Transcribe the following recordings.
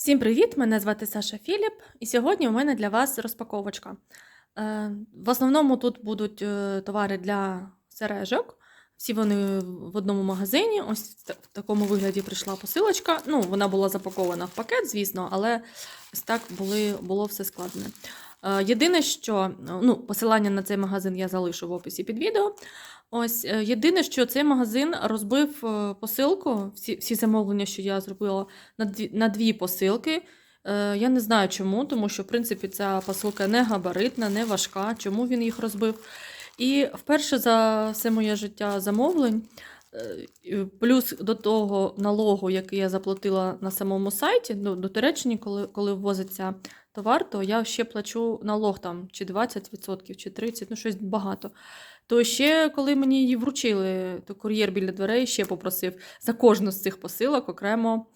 Всім привіт! Мене звати Саша Філіп, і сьогодні у мене для вас розпаковочка. Е, В основному тут будуть е, товари для сережок. Всі вони в одному магазині. Ось в такому вигляді прийшла посилочка. Ну, вона була запакована в пакет, звісно, але ось так були, було все складне. Е, Єдине, що ну, посилання на цей магазин я залишу в описі під відео. Ось е, єдине, що цей магазин розбив е, посилку, всі, всі замовлення, що я зробила на дві, на дві посилки. Е, я не знаю чому, тому що, в принципі, ця посилка не габаритна, не важка. Чому він їх розбив? І вперше за все моє життя замовлень, е, плюс до того налогу, який я заплатила на самому сайті, ну, до Туреччини, коли, коли ввозиться товар, то я ще плачу налог там чи 20%, чи 30%, ну щось багато. То ще, коли мені її вручили, то кур'єр біля дверей ще попросив за кожну з цих посилок окремо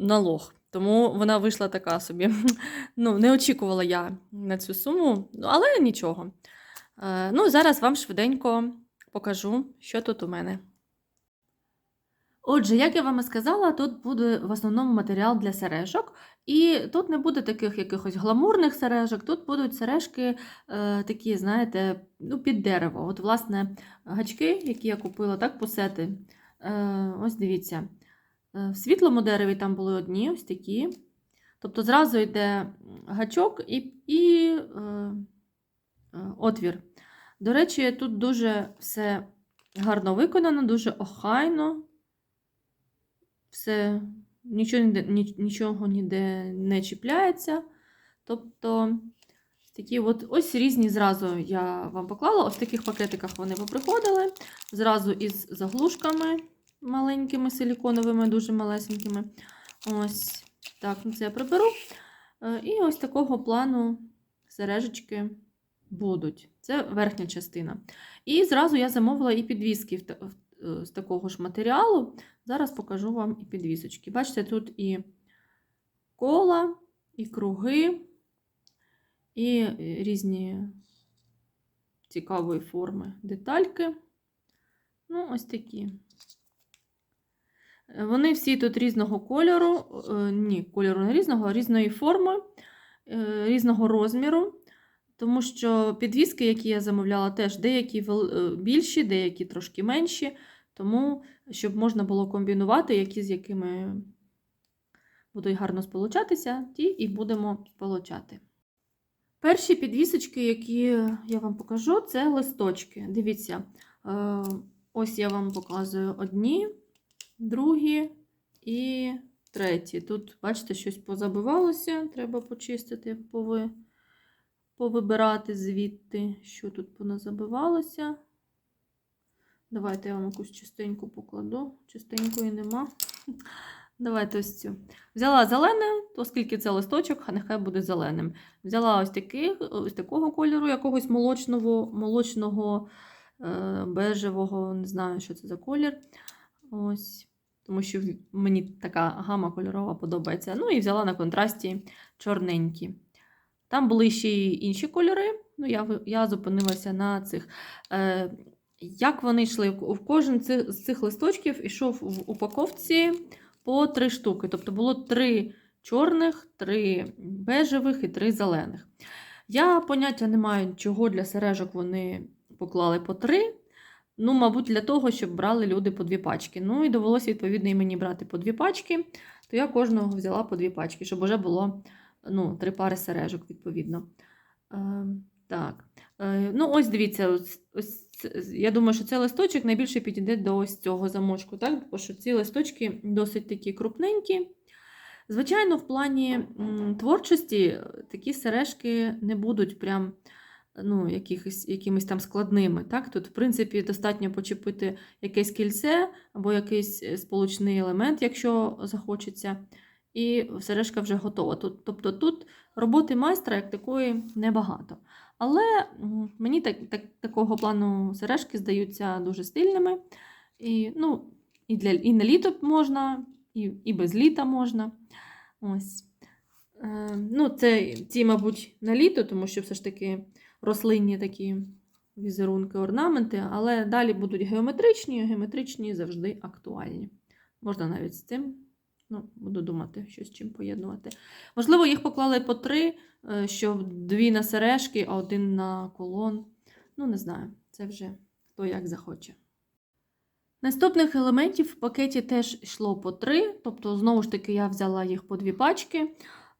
налог. Тому вона вийшла така собі. Ну, не очікувала я на цю суму, але нічого. Е, Ну, зараз вам швиденько покажу, що тут у мене. Отже, як я вам і сказала, тут буде в основному матеріал для сережок. І тут не буде таких якихось гламурних сережок, тут будуть сережки е, такі, знаєте, ну, під дерево. От, власне, гачки, які я купила, так, пусети. Е, ось дивіться. Е, В світлому дереві там були одні, ось такі. Тобто зразу йде гачок і, і е, е, отвір. До речі, тут дуже все гарно виконано, дуже охайно. Все, нічого нічого ніде не чіпляється. Тобто, такі от ось різні зразу я вам поклала. Ось в таких пакетиках вони поприходили. Зразу із заглушками маленькими силіконовими, дуже малесенькими. Ось так, ну це я приберу. Е, І ось такого плану сережечки будуть. Це верхня частина. І зразу я замовила і підвіски в з такого ж матеріалу. Зараз покажу вам і підвісочки. Бачите, тут і кола, і круги, і е, різні цікавої форми детальки. Ну, ось такі. Е, Вони всі тут різного кольору, е, ні, кольору не різного, а різної форми, е, різного розміру. Тому що підвіски, які я замовляла, теж деякі е, більші, деякі трошки менші. Тому, щоб можна було комбінувати, які з якими будуть гарно сполучатися, ті і будемо сполучати. Перші підвісочки, які я вам покажу, це листочки. Дивіться, е, ось я вам показую одні, другі і треті. Тут, бачите, щось позабивалося, треба почистити, пови, повибирати звідти, що тут поназабивалося. Давайте я вам якусь частеньку покладу. Частенької нема. Давайте ось цю. Взяла зелене, оскільки це листочок, а нехай буде зеленим. Взяла ось, таких, ось такого кольору, якогось молочного, молочного е, бежевого, не знаю, що це за колір. Ось. Тому що мені така гама кольорова подобається. Ну і взяла на контрасті чорненькі. Там були ще й інші кольори. Ну, я, я зупинилася на цих. Е, як вони йшли? В кожен з цих листочків йшов в упаковці по три штуки. Тобто було три чорних, три бежевих і три зелених. Я поняття не маю, чого для сережок вони поклали по три. Ну, мабуть, для того, щоб брали люди по дві пачки. Ну і довелося, відповідно, і мені брати по дві пачки, то я кожного взяла по дві пачки, щоб вже було ну, три пари сережок, відповідно. Е, так. Е, ну, ось дивіться, ось, ось, я думаю, що цей листочок найбільше підійде до ось цього замочку, так? Бо що ці листочки досить такі крупненькі. Звичайно, в плані творчості такі сережки не будуть прям ну, якихось, якимись там складними. Так? Тут, в принципі, достатньо почепити якесь кільце або якийсь е, сполучний елемент, якщо захочеться, і сережка вже готова. Тобто тут роботи майстра як такої небагато. Але мені так, так, такого плану сережки здаються дуже стильними. І, ну, і, для, і на літо можна, і, і без літа можна. Ось. Е, ну, це ці, мабуть, на літо, тому що все ж таки рослинні такі візерунки, орнаменти, але далі будуть геометричні, геометричні завжди актуальні. Можна навіть з цим Ну, буду думати, що з чим поєднувати. Можливо, їх поклали по три, е, щоб дві на сережки, а один на колон. Ну, не знаю, це вже хто як захоче. Наступних елементів в пакеті теж йшло по три, тобто, знову ж таки, я взяла їх по дві пачки.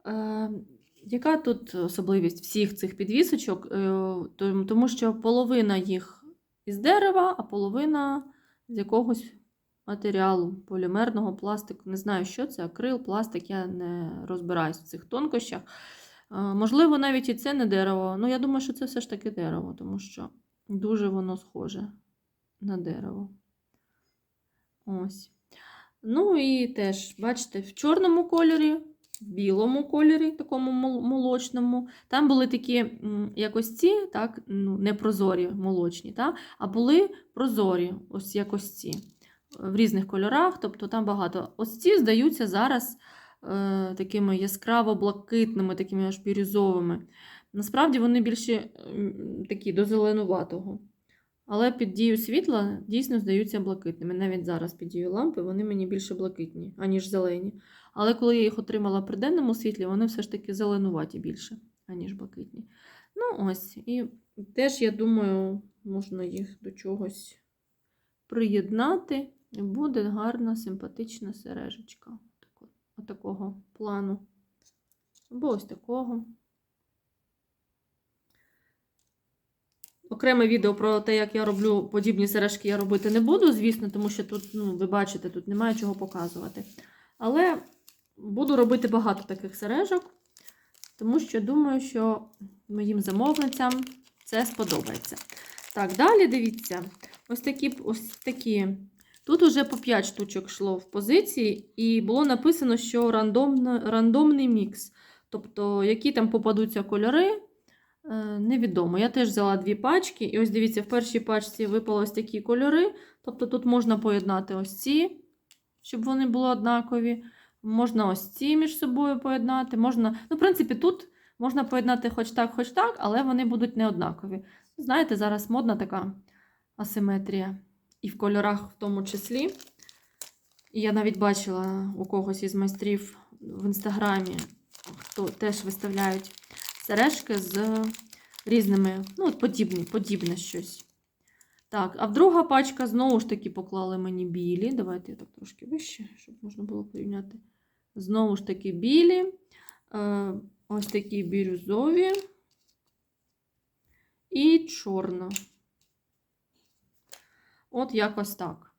Е, яка тут особливість всіх цих підвісочок? Е, тому що половина їх із дерева, а половина з якогось матеріалу, полімерного пластику. Не знаю, що це, акрил, пластик, я не розбираюсь в цих тонкощах. Е, Можливо, навіть і це не дерево. Ну, я думаю, що це все ж таки дерево, тому що дуже воно схоже на дерево. Ось. Ну і теж, бачите, в чорному кольорі, в білому кольорі, такому молочному. Там були такі якось ці, так, ну, не прозорі молочні, так, а були прозорі, ось якось ці, в різних кольорах, тобто там багато. Ось ці здаються зараз е, такими яскраво-блакитними, такими аж бірюзовими. Насправді вони більше такі до зеленуватого. Але під дією світла дійсно здаються блакитними. Навіть зараз під дією лампи вони мені більше блакитні, аніж зелені. Але коли я їх отримала при денному світлі, вони все ж таки зеленуваті більше, аніж блакитні. Ну, ось. І теж, я думаю, можна їх до чогось приєднати. Буде гарна, симпатична сережечка. Тако- Отакого плану. Або ось такого. Окреме відео про те, як я роблю подібні сережки, я робити не буду, звісно, тому що тут, ну, ви бачите, тут немає чого показувати. Але буду робити багато таких сережок, тому що думаю, що моїм замовницям це сподобається. Так, далі дивіться, ось такі, ось такі. Тут уже по 5 штучок йшло в позиції, і було написано, що рандомно, рандомний мікс. Тобто, які там попадуться кольори, е, невідомо. Я теж взяла дві пачки, і ось дивіться, в першій пачці випали ось такі кольори. Тобто тут можна поєднати ось ці, щоб вони були однакові. Можна ось ці між собою поєднати. Можна, ну, в принципі, тут можна поєднати хоч так, хоч так, але вони будуть не однакові. Знаєте, зараз модна така асиметрія. І в кольорах в тому числі. І я навіть бачила у когось із майстрів в інстаграмі, хто теж виставляють сережки з різними, ну, от подібні, подібне щось. Так, а в друга пачка знову ж таки поклали мені білі. Давайте я так трошки вище, щоб можна було порівняти. Знову ж таки білі. Е, ось такі бірюзові. І чорна. От якось так.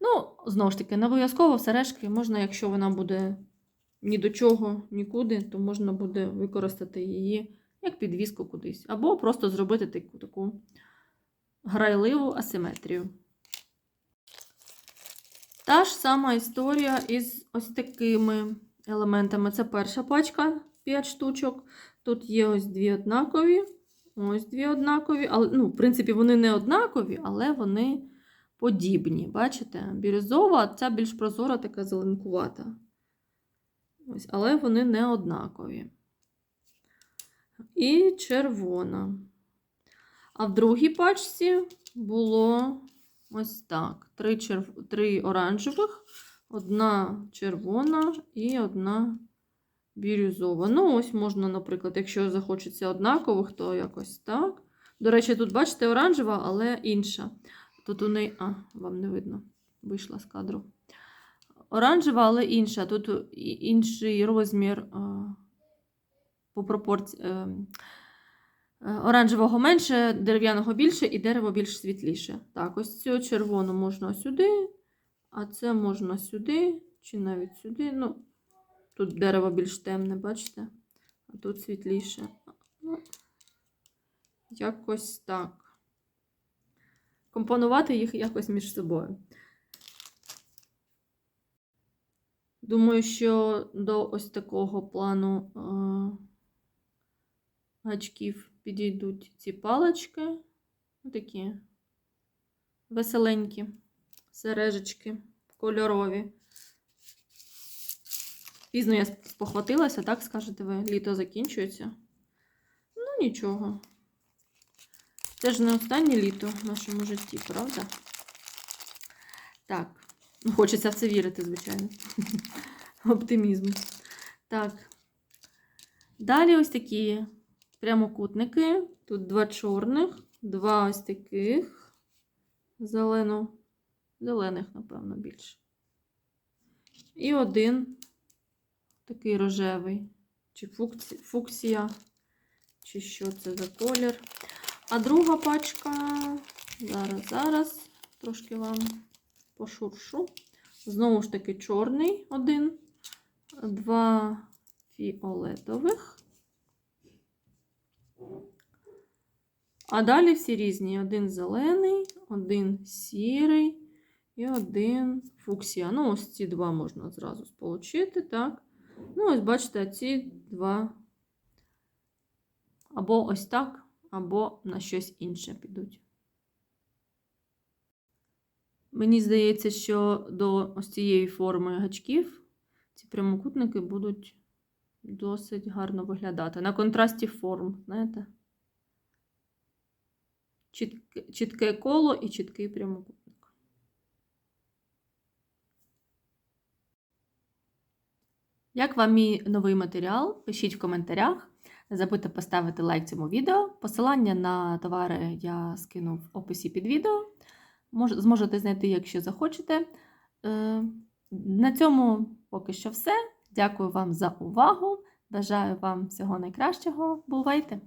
Ну, знову ж таки, не обов'язково сережки можна, якщо вона буде ні до чого, нікуди, то можна буде використати її як підвіску кудись. Або просто зробити таку, таку грайливу асиметрію. Та ж сама історія із ось такими елементами. Це перша пачка 5 штучок. Тут є ось дві однакові. Ось дві однакові. Але, ну, в принципі, вони не однакові, але вони подібні. Бачите? Бірюзова, ця більш прозора, така зеленкувата. Ось, але вони не однакові. І червона. А в другій пачці було ось так: три, черв... три оранжевих, одна червона і одна бірюзова. Ну, ось можна, наприклад, якщо захочеться однакових, то якось так. До речі, тут, бачите, оранжева, але інша. Тут у неї. А, вам не видно, вийшла з кадру. Оранжева, але інша. Тут інший розмір по пропорції. Е, е, оранжевого менше, дерев'яного більше і дерево більш світліше. Так, ось цю червону можна сюди, а це можна сюди, чи навіть сюди. Ну, тут дерево більш темне, бачите? А тут світліше. Ну, якось так. Компонувати їх якось між собою. Думаю, що до ось такого плану е, гачків підійдуть ці палички. Такі веселенькі сережечки кольорові. Пізно я спохватилася, так скажете ви, літо закінчується. Ну, нічого. Це ж не останнє літо в нашому житті, правда? Так. Ну, Хочеться в це вірити, звичайно. оптимізму. Так. Далі ось такі прямокутники. Тут два чорних, два ось таких зелено, зелених, напевно, більше. І один такий рожевий. Чи фукці, фуксія, чи що це за колір. А друга пачка. Зараз, зараз трошки вам пошуршу. Знову ж таки, чорний один, два фіолетових. А далі всі різні. Один зелений, один сірий і один фуксія. Ну, ось ці два можна зразу сполучити, так? Ну, ось бачите, ці два або ось так, або на щось інше підуть. Мені здається, що до ось цієї форми гачків ці прямокутники будуть досить гарно виглядати. На контрасті форм, знаєте? Чітке, чітке коло і чіткий прямокутник. Як вам мій новий матеріал? Пишіть в коментарях. Не забудьте поставити лайк цьому відео. Посилання на товари я скину в описі під відео. Мож, зможете знайти, якщо захочете. Е, на цьому поки що все. Дякую вам за увагу. Бажаю вам всього найкращого. Бувайте!